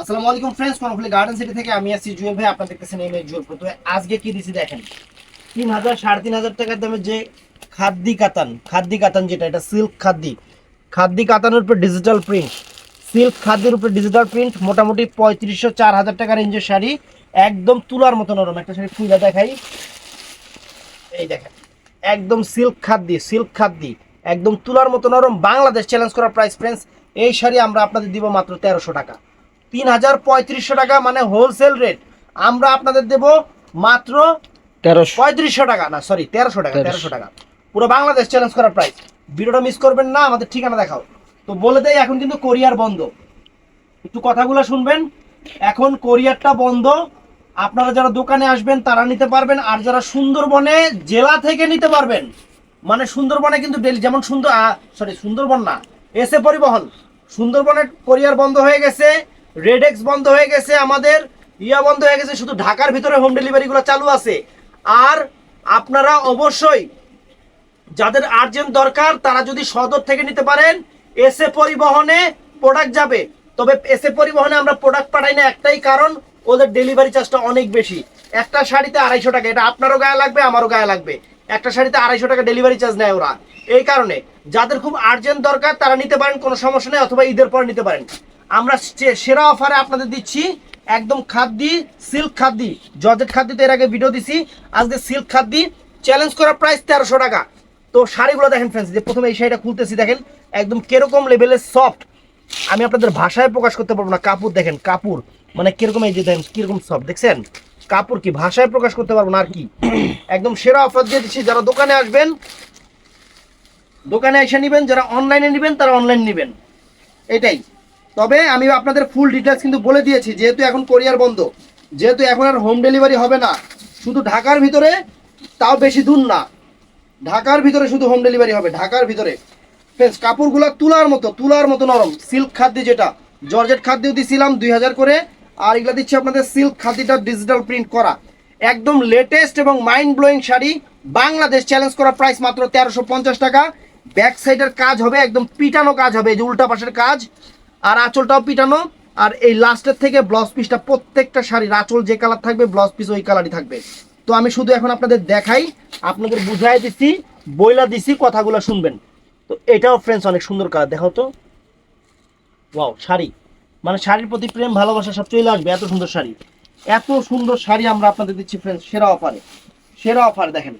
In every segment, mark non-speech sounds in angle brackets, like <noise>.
আসসালামু আলাইকুম friends Karnaphuli garden city থেকে আমি আছি জুয়েল ভাই, আপনাদের কাছে নেমে জুয়েল প্রথমে আজকে কি দিছি দেখেন? তিন হাজার, সাড়ে তিন হাজার টাকার দামে যে খাদ্যি কাতান খাদ্যি কাতান যেটা, এটা সিল্ক খাদ্যি। খাদ্যি কাতানের উপর ডিজিটাল প্রিন্ট সিল্ক খাদ্যের উপর ডিজিটাল প্রিন্ট মোটামুটি পঁয়ত্রিশশো, চার হাজার টাকা রেঞ্জের শাড়ি। একদম তুলার মতো নরম একটা শাড়ি ফুলা দেখাই। এই দেখেন, একদম সিল্ক খাদ্যি সিল্ক খাদ্যি। একদম তুলার মতো নরম বাংলাদেশ চ্যালেঞ্জ করা প্রাইস ফ্রেন্ডস এই শাড়ি আমরা আপনাদের দিব মাত্র তেরোশো টাকা। তিন হাজার পঁয়ত্রিশশো টাকা মানে হোলসেল রেট আমরা আপনাদের দেব মাত্র তেরোশো। পঁয়ত্রিশশো টাকা। না সরি তেরোশো টাকা তেরোশো। টাকা। পুরো বাংলাদেশ চ্যালেঞ্জ করার প্রাইস ভিডিওটা মিস করবেন না আমাদের ঠিকানা দেখাও। তো বলে দেয় এখন কিন্তু কোরিয়ার বন্ধ। একটু কথাগুলো শুনবেন। এখন কোরিয়ারটা বন্ধ। আপনারা যারা দোকানে আসবেন তারা নিতে পারবেন। আর যারা সুন্দরবনে জেলা থেকে নিতে পারবেন মানে সুন্দরবনে কিন্তু ডেলি যেমন সুন্দর সরি সুন্দরবন না এসে পরিবহন। সুন্দরবনের কোরিয়ার বন্ধ হয়ে গেছে। রেডেক্স বন্ধ হয়ে গেছে আমাদের, ইয়া বন্ধ হয়ে গেছে, শুধু ঢাকার ভিতরে হোম ডেলিভারিগুলো চালু আছে। আর আপনারা অবশ্যই যাদের আর্জেন্ট দরকার, তারা যদি সদর থেকে নিতে পারেন এসে পরিবহনে প্রোডাক্ট যাবে। তবে এসে পরিবহনে আমরা প্রোডাক্ট পাঠাই না, একটাই কারণ, ওদের ডেলিভারি চার্জটা অনেক বেশি। একটা শাড়িতে আড়াইশো টাকা, এটা আপনারও গায়ে লাগবে, আমারও গায়ে লাগবে। একটা শাড়িতে আড়াইশো টাকা ডেলিভারি চার্জ নেয় ওরা। এই কারণে, যাদের খুব আর্জেন্ট দরকার, তারা নিতে পারেন, কোনো সমস্যা নেই, অথবা ঈদের পর নিতে পারেন। আমরা সেরা অফারে আপনাদের দিচ্ছি একদম খাদ্যি সিল্ক খাদ্যি। জর্জেট খাদ্যিতে এর আগে ভিডিও দিছি। আজকে সিল্ক খাদ্যি চ্যালেঞ্জ করা প্রাইস তেরোশো টাকা। তো শাড়িগুলো দেখেন ফ্রেন্ডস যে প্রথমে এই শাড়িটা খুলতেছি দেখেন একদম কীরকম লেভেলের সফট আমি আপনাদের ভাষায় প্রকাশ করতে পারব না কাপড় দেখেন কাপড়। মানে কীরকম এই যে দেখেন কীরকম সফট দেখছেন? কাপড় কি ভাষায় প্রকাশ করতে পারব না আর কি। <clears throat> একদম সেরা অফার দিয়ে দিচ্ছি যারা দোকানে আসবেন দোকানে এসে নেবেন যারা অনলাইনে নেবেন তারা অনলাইন নেবেন। এটাই। তবে আমি আপনাদের ফুল ডিটেলস কিন্তু বলে দিয়েছি, যেহেতু এখন কোরিয়ার বন্ধ, যেহেতু এখন আর হোম ডেলিভারি হবে না, শুধু ঢাকার ভিতরে তাও বেশি দূর না, ঢাকার ভিতরে শুধু হোম ডেলিভারি হবে, ঢাকার ভিতরে। ফ্রেন্ডস কাপড়গুলো তুলার মতো তুলার মতো নরম সিল্ক খাদ্য যেটা, জর্জেট খাদ্য দিছিলাম দুই হাজার করে, আর এগুলো দিচ্ছি আপনাদের সিল্ক খাদ্যটা ডিজিটাল প্রিন্ট করা। একদম লেটেস্ট এবং mind blowing sari, Bangladesh challenge করা প্রাইস মাত্র তেরোশো টাকা। ব্যাক সাইডের কাজ হবে, একদম পিটানো কাজ হবে, এই যে উল্টা পাশের কাজ। আর আঁচলটাও পিটানো। আর এই লাস্টের থেকে ব্লাউজ পিসটা প্রত্যেকটা শাড়ির আঁচল যে কালার থাকবে ব্লাউজ পিস ওই কালারই থাকবে। তো আমি শুধু এখন আপনাদের দেখাই, আপনাদের বুঝাই দিছি, বইলা দিছি, কথাগুলো শুনবেন। তো এটাও ফ্রেন্ডস অনেক সুন্দর কালার দেখাও তো। ওয়াও শাড়ি। মানে শাড়ির প্রতি প্রেম, ভালোবাসা সব চলে আসবে, এত সুন্দর শাড়ি। এত সুন্দর শাড়ি আমরা আপনাদের দিচ্ছি ফ্রেন্ডস সেরা অফারে সেরা অফার দেখেন।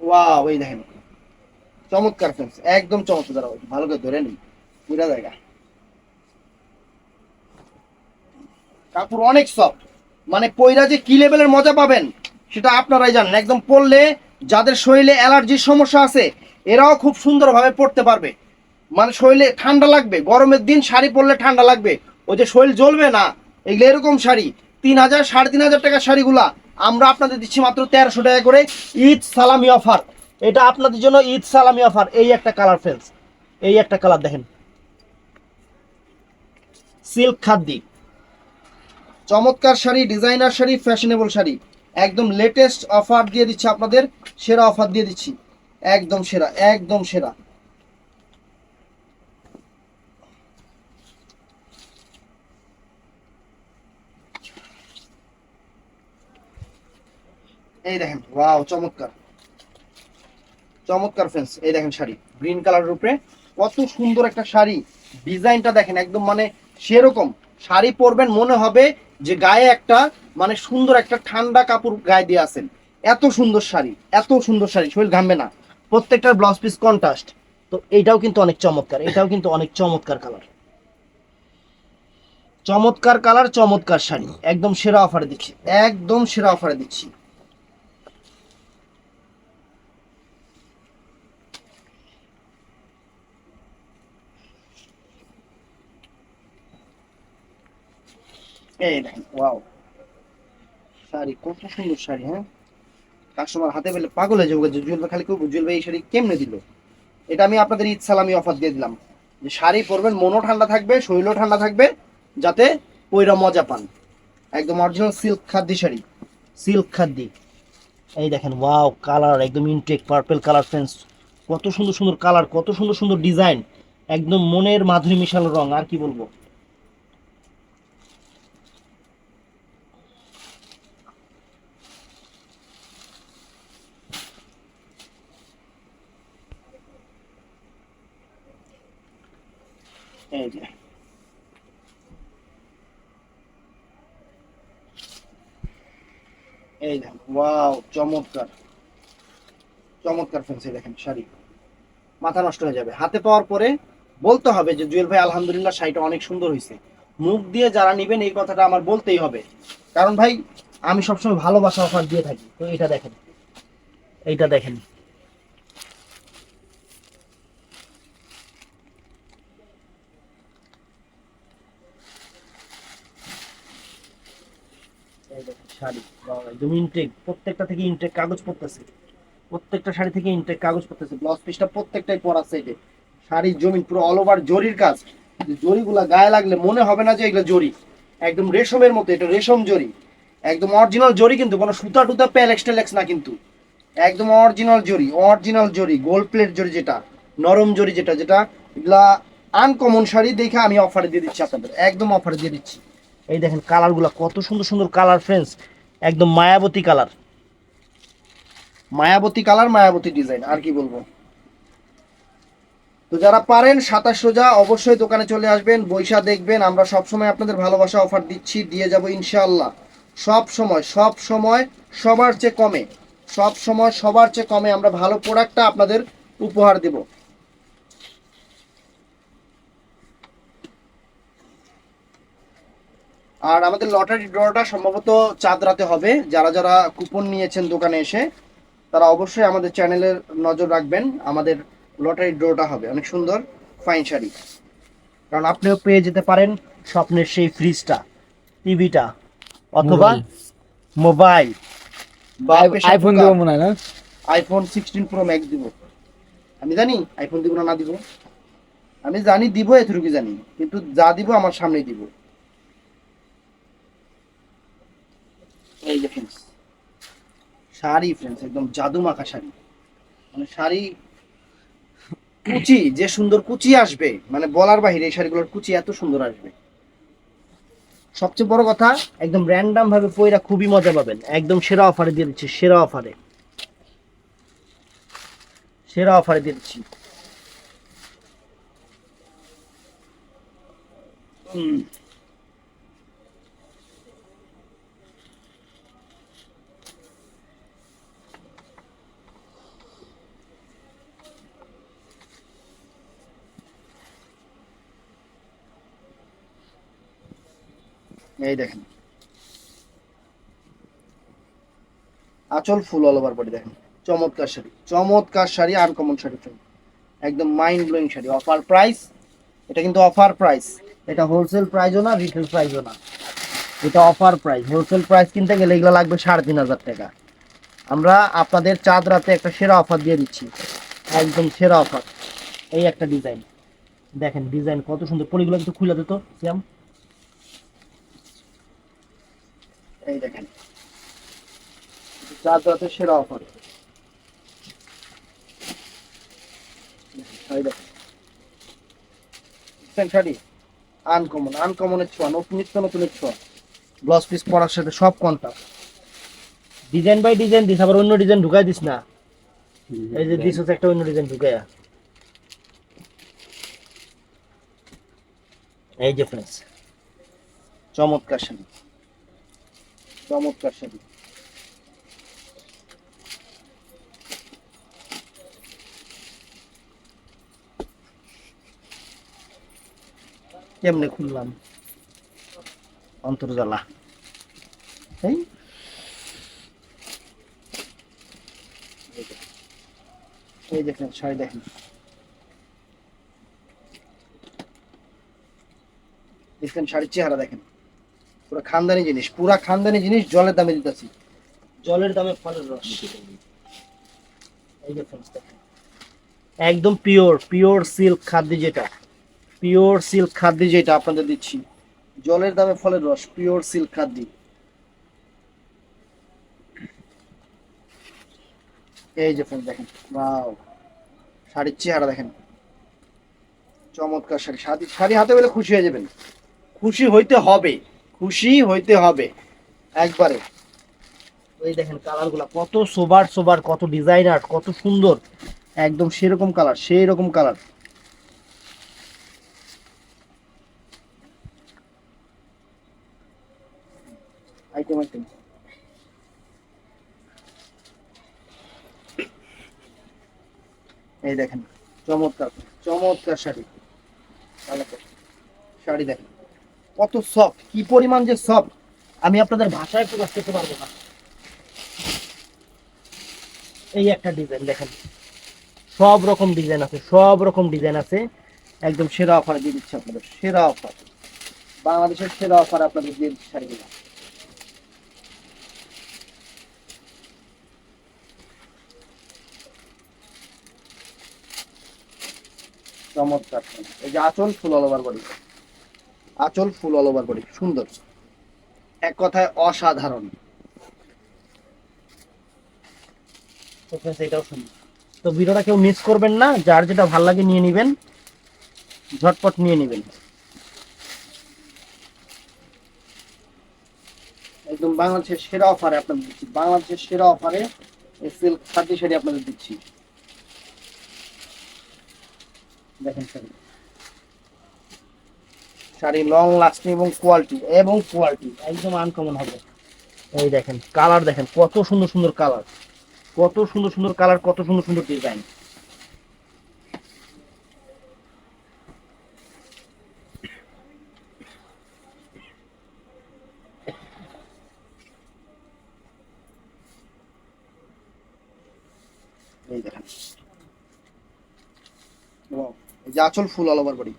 ওয়াও এই দেখেন। চমৎকার ফ্রেন্ডস একদম চমৎকার ভালো করে ধরে নিই পুরা জায়গা কাপড় অনেক সফট মানে পয়রা যে কি লেভেলের মজা পাবেন, সেটা আপনারাই জানেন। একদম পরলে যাদের শরীরে অ্যালার্জির সমস্যা আছে, এরাও খুব সুন্দরভাবে পড়তে পারবে। মানে শরীরে ঠান্ডা লাগবে, গরমের দিন শাড়ি পরলে ঠান্ডা লাগবে। ওই যে শরীর জ্বলবে না, এগুলো এরকম শাড়ি। তিন হাজার, সাড়ে তিন হাজার টাকার শাড়িগুলা আমরা আপনাদের দিচ্ছি মাত্র তেরোশো টাকা করে ঈদ সালামি অফার। এটা আপনাদের জন্য ঈদ সালামি অফার। এই একটা কালার ফ্রেন্ডস এই একটা কালার দেখেন। সিল্ক খাদ্দি চমৎকার শাড়ি, ডিজাইনার শাড়ি, ফ্যাশনেবল শাড়ি। একদম লেটেস্ট অফার দিয়ে দিচ্ছি আপনাদের, সেরা অফার দিয়ে দিচ্ছি। একদম সেরা একদম সেরা। এই দেখেন, ওয়াও, চমৎকার। চমৎকার ফ্রেন্ডস এই দেখেন শাড়ি। গ্রিন কালারের উপরে কত সুন্দর একটা শাড়ি। ডিজাইনটা দেখেন, একদম মানে সেরকম শাড়ি পরবেন মনে হবে যে গায়ে একটা মানে সুন্দর একটা ঠান্ডা কাপড় গায়ে দিয়ে আছেন। এত সুন্দর শাড়ি, এত সুন্দর শাড়ি, শরীর ঘামবে না। প্রত্যেকটার ব্লাউজ পিস কন্ট্রাস্ট তো এইটাও কিন্তু অনেক চমৎকার এটাও কিন্তু অনেক চমৎকার কালার চমৎকার কালার চমৎকার শাড়ি। একদম সেরা অফারে দিচ্ছি, একদম সেরা অফারে দিচ্ছি। এই ওয়াও শাড়ি কত সুন্দর শাড়ি হ্যাঁ? কাস্টমার হাতে পেলে পাগল হয়ে যাবে জুয়েল খালি জুয়েল ভাই এই শাড়ি কেমনে দিল? এটা আমি আপনাদের ঈদ সালামি অফার দিয়ে দিলাম। যে শাড়ি পরবেন, মনও ঠান্ডা থাকবে, শরীরও ঠান্ডা থাকবে, যাতে পইরা মজা পান। একদম original silk khadi sari silk khadi. এই দেখেন ওয়াও কালার একদম ইনটেক পার্পল কালার ফ্রেন্স কত সুন্দর সুন্দর কালার কত সুন্দর সুন্দর ডিজাইন একদম মনের মাধুরী মিশাল রং, আর কি বলব এই যে এই দেখেন, ওয়াও, চমৎকার। চমৎকার ফেন্সি দেখেন, শাড়ি। মাথা নষ্ট হয়ে যাবে। হাতে পাওয়ার পরে বলতে হবে যে, জুয়েল ভাই, আলহামদুলিল্লাহ, শাড়িটা অনেক সুন্দর হয়েছে মুখ দিয়ে যারা নিবেন, এই কথাটা আমার বলতেই হবে। কারণ ভাই, আমি সবসময় ভালোবাসা অফার দিয়ে থাকি। তো এটা দেখেন। এইটা দেখেন এই দেখেন শাড়ি বাহ, একদম ইনটেক প্রত্যেকটা থেকে ইনটেক কাগজ পড়তেছে। প্রত্যেকটা শাড়ি থেকে ইনটেক কাগজ পড়তেছে ব্লাউজ পিসটা প্রত্যেকটাই পরা সাইডে শাড়ির জমিন পুরো অল ওভার জরির কাজ। জরিগুলা গায়ে লাগলে মনে হবে না যে এগুলো জরি। একদম রেশমের মতো, এটা রেশম জরি। একদম অরিজিনাল জরি কিন্তু, কোনো সুতা টুতা প্যালেক্স টেলেক্স না কিন্তু। একদম অরিজিনাল জরি অরিজিনাল জরি গোল্ড প্লেট জরি যেটা, নরম জরি যেটা যেটা এগুলা আনকমন শাড়ি দেখে আমি অফারে দিয়ে দিচ্ছি আপনাদের, একদম অফারে দিয়ে দিচ্ছি। এই দেখেন কালারগুলো কত সুন্দর সুন্দর কালার ফ্রেন্ডস একদম মায়াবতী কালার। মায়াবতী কালার, মায়াবতী ডিজাইন, আর কি বলব? তো যারা পারেন সাতাশ সোজা, অবশ্যই দোকানে চলে আসবেন, বৈশা দেখবেন, আমরা সব সময় আপনাদের ভালোবাসা অফার দিচ্ছি, দিয়ে যাব ইনশাআল্লাহ। সব সময় সব সময়, সবার চেয়ে কমে, সব সময়, সবার চেয়ে কমে আমরা ভালো প্রোডাক্টটা আপনাদের উপহার দেব। আর আমাদের লটারি ড্রটা সম্ভবত চাঁদ রাতে হবে। যারা যারা কুপন নিয়েছেন দোকানে এসে তারা অবশ্যই আমাদের চ্যানেলের নজর রাখবেন। আমাদের লটারি ড্রটা হবে। অনেক সুন্দর ফাইন শাড়ি। কারণ আপনিও পেয়ে যেতে পারেন স্বপ্নের সেই ফ্রিজটা টিভিটা অথবা মোবাইল বা আইফোন দেবো মনে হয় না? আইফোন সিক্সটিন প্রো ম্যাক্স দিব। আমি জানি আইফোন দিব না না দিব। আমি জানি দিব এতটুকু জানি। কিন্তু যা দিব আমার সামনেই দিব। এই যে ফ্রেন্ডস শাড়ি ফ্রেন্ডস একদম জাদু মাখা শাড়ি। মানে শাড়ি কুচি, যে সুন্দর কুচি আসবে মানে বলার বাহিরে এই শাড়িগুলোর কুচি এত সুন্দর আসবে। সবচেয়ে বড় কথা, একদম র্যান্ডাম ভাবে পয়রা খুবই মজা পাবেন। একদম সেরা অফারে দিয়ে দিচ্ছি, সেরা অফারে সেরা অফারে দিয়ে দিচ্ছি। হুম। এই দেখেন। আচল ফুল অল ওভার বডি দেখেন। চমৎকার শাড়ি। চমৎকার শাড়ি আনকমন শাড়ি ফ্রেন্ড একদম mind blowing sari. Offer price এটা কিন্তু অফার প্রাইস এটা হোলসেল প্রাইসও না রিটেল প্রাইসও না। এটা অফার প্রাইস হোলসেল প্রাইস কিনতে গেলে এগুলো লাগবে সাড়ে তিন হাজার টাকা। আমরা আপনাদের চাঁদ রাতে একটা সেরা অফার দিয়ে দিচ্ছি। একদম সেরা অফার এই একটা ডিজাইন দেখেন ডিজাইন কত সুন্দর। পরিগুলো কিন্তু খুলে দিত সিয়াম। এই দেখেন। সেরা অফার। আনকমনের নতুন পিস পরার সাথে সব কন্টা? ডিজাইন বাই ডিজাইন দিস, আবার অন্য ডিজাইন ঢুকাই দিস না। এই যে একটা অন্য ডিজাইন ঢুকাইয়া। এই চমৎকার চমৎকার শাড়ি। কেমনে খুললাম? অন্তর্জালা। এই। এই দেখেন শাড়ি দেখেন। দেখেন শাড়ির চেহারা দেখেন। পুরো খানদানি জিনিস, পুরা খানদানি জিনিস জলের দামে দিতেছি। জলের দামে ফলের রস। একদম পিওর পিওর সিল্ক খাদ্য যেটা। পিওর সিল্ক খাদ্য যেটা আপনাদের দিচ্ছি। জলের দামে ফলের রস পিওর সিল্ক খাদ্য। এই যে ফ্রেন্ড দেখেন, ওয়াও। শাড়ির চেহারা দেখেন। চমৎকার শাড়ি। শাড়ি শাড়ি হাতে পেলে খুশি হয়ে যাবেন। খুশি হইতে হবে। খুশি হইতে হবে। একবারে। ওই দেখেন কালারগুলো কত সোবার সোবার, কত ডিজাইন আর্ট কত সুন্দর। একদম সেরকম কালার সেই রকম কালার। আইটেম আইটেম এই দেখেন, চমৎকার চমৎকার শাড়ি। শাড়ি দেখেন। কত সফট কি পরিমাণ যে সফট আমি আপনাদের ভাষায় প্রকাশ করতে পারব না। এই একটা ডিজাইন দেখেন। সব রকম ডিজাইন আছে, সব রকম ডিজাইন আছে। একদম সেরা অফার দিয়ে দিচ্ছে আপনাদের, সেরা অফার বাংলাদেশের সেরা অফার আপনাদের দিয়ে দিচ্ছে শাড়িগুলো। চমৎকার। এই যে আঁচল ফুল অল ওভার বডি আঁচল ফুল অল ওভার বডি সুন্দর। এক কথায় অসাধারণ। তো এটাও সুন্দর। তো ভিডিওটা কেউ মিস করবেন না যার যেটা ভালো লাগে নিয়ে নেবেন ঝটপট নিয়ে নেবেন। একদম বাংলাদেশের সেরা অফারে আপনাদের দিচ্ছি। বাংলাদেশের সেরা অফারে এই সিল্ক খাদি শাড়ি আপনাদের দিচ্ছি। দেখেন শাড়ি শাড়ি লং লাস্টিং এবং কোয়ালিটি এবং কোয়ালিটি একদম আনকমন হবে। এই দেখেন কালার দেখেন, কত সুন্দর সুন্দর কালার কত সুন্দর সুন্দর কালার কত সুন্দর সুন্দর ডিজাইন এই দেখেন। এই আঁচল ফুল অল ওভার বডি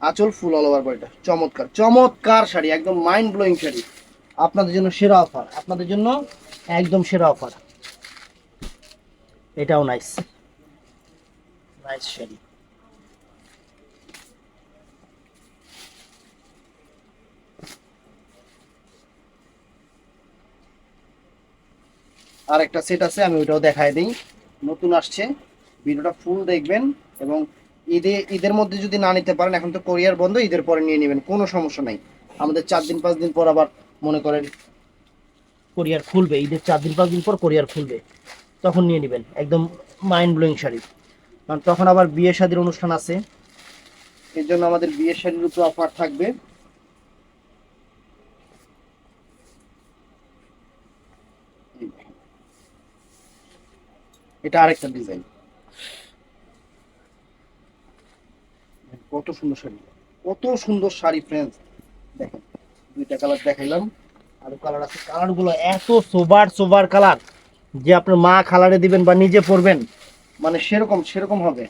আঁচল ফুল অল ওভার বডিটা চমৎকার চমৎকার শাড়ি, একদম মাইন্ড ব্লোয়িং শাড়ি। আপনাদের জন্য সেরা অফার আপনাদের জন্য একদম সেরা অফার এটাও নাইস নাইস শাড়ি। আর একটা সেট আছে, আমি ওইটাও দেখায় দিই। নতুন আসছে, ভিডিওটা ফুল দেখবেন এবং ঈদে ঈদের মধ্যে যদি না নিতে পারেন এখন তো কোরিয়ার বন্ধ ঈদের পরে নিয়ে নেবেন কোনো সমস্যা নাই। আমাদের চার দিন পাঁচ দিন পর আবার মনে করেন কোরিয়ার খুলবে ঈদের চার দিন পাঁচ দিন পর কোরিয়ার খুলবে তখন নিয়ে নেবেন একদম মাইন্ড ব্লোয়িং শাড়ি। কারণ তখন আবার বিয়ে শাদির অনুষ্ঠান আছে। এর জন্য আমাদের বিয়ে শাড়ির উপর অফার থাকবে। এটা আরেকটা ডিজাইন কত সুন্দর শাড়ি। কত সুন্দর শাড়ি ফ্রেন্ডস দেখেন, দুইটা কালার দেখাইলাম। আর কালার আছে। কালারগুলো এত সোবার সোবার কালার যে আপনার মা খালারে দিবেন বা নিজে পরবেন মানে সেরকম সেরকম হবে।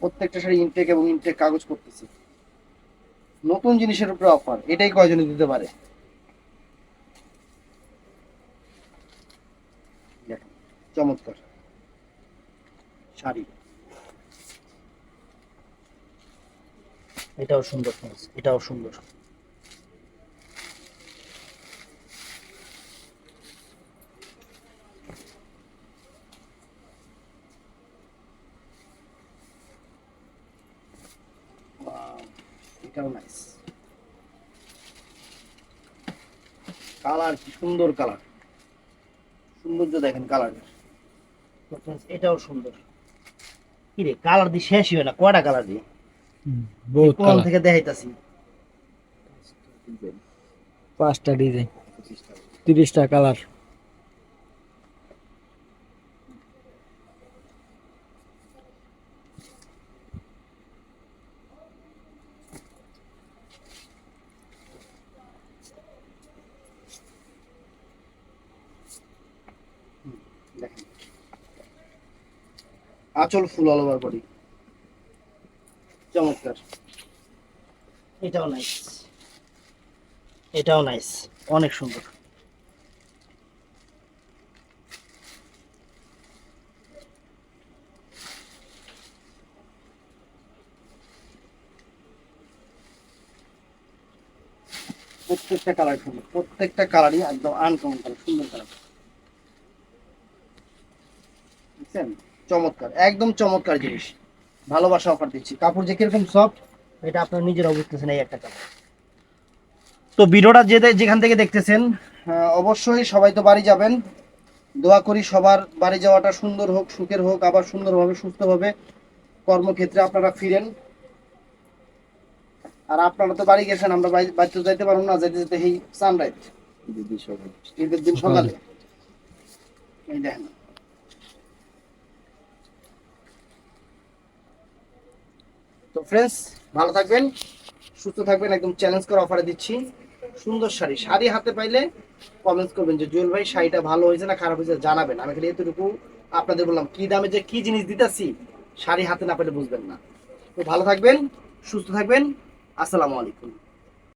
প্রত্যেকটা শাড়ি ইনটেক এবং ইনটেক কাগজ করতেছে। নতুন জিনিসের উপরে অফার এটাই কয়জনে দিতে পারে? চমৎকার। শাড়ি। এটাও সুন্দর এটাও সুন্দর। এটাও নাইস কালার কি সুন্দর কালার সৌন্দর্য দেখেন কালার এটাও সুন্দর। কি রে কালার দিয়ে শেষই হয় না কয়টা কালার দিয়ে বহুত কোন থেকে দেখাইতাছি। পাঁচটা ডিজাইন। তিরিশটা কালার দেখেন আঁচল ফুল অল ওভার বডি চমৎকার। এটাও নাইস এটাও নাইস অনেক সুন্দর। প্রত্যেকটা কালার সুন্দর প্রত্যেকটা কালারই একদম আনকমন কালার সুন্দর কালার বুঝছেন? চমৎকার, একদম চমৎকার জিনিস। ভালোবাসা অফার দিচ্ছি। কাপড় যে কীরকম সফট এটা আপনারা নিজেরা বুঝতেছেন এই একটা কাপড়। তো ভিডিওটা যে যেখান থেকে দেখতেছেন অবশ্যই সবাই তো বাড়ি যাবেন। দোয়া করি সবার বাড়ি যাওয়াটা সুন্দর হোক, সুখের হোক, আবার সুন্দরভাবে, সুস্থভাবে কর্মক্ষেত্রে আপনারা ফিরেন। আর আপনারা তো বাড়ি গেছেন, আমরা বাড়ি- বাড়িতে যাইতে পারব না, যেতে যেতে এই সানরাইজ দিন সকালে। এই দেখেন। তো ফ্রেন্ডস ভালো থাকবেন, সুস্থ থাকবেন, একদম চ্যালেঞ্জ করে অফারে দিচ্ছি। সুন্দর শাড়ি শাড়ি হাতে পাইলে কমেন্টস করবেন যে, জুয়েল ভাই, শাড়িটা ভালো হয়েছে না খারাপ হয়েছে? জানাবেন। আমি খালি এতটুকু আপনাদের বললাম, কি দামে যে কি জিনিস দিতেছি, শাড়ি হাতে না পেলে বুঝবেন না। তো ভালো থাকবেন, সুস্থ থাকবেন। আসসালামু আলাইকুম।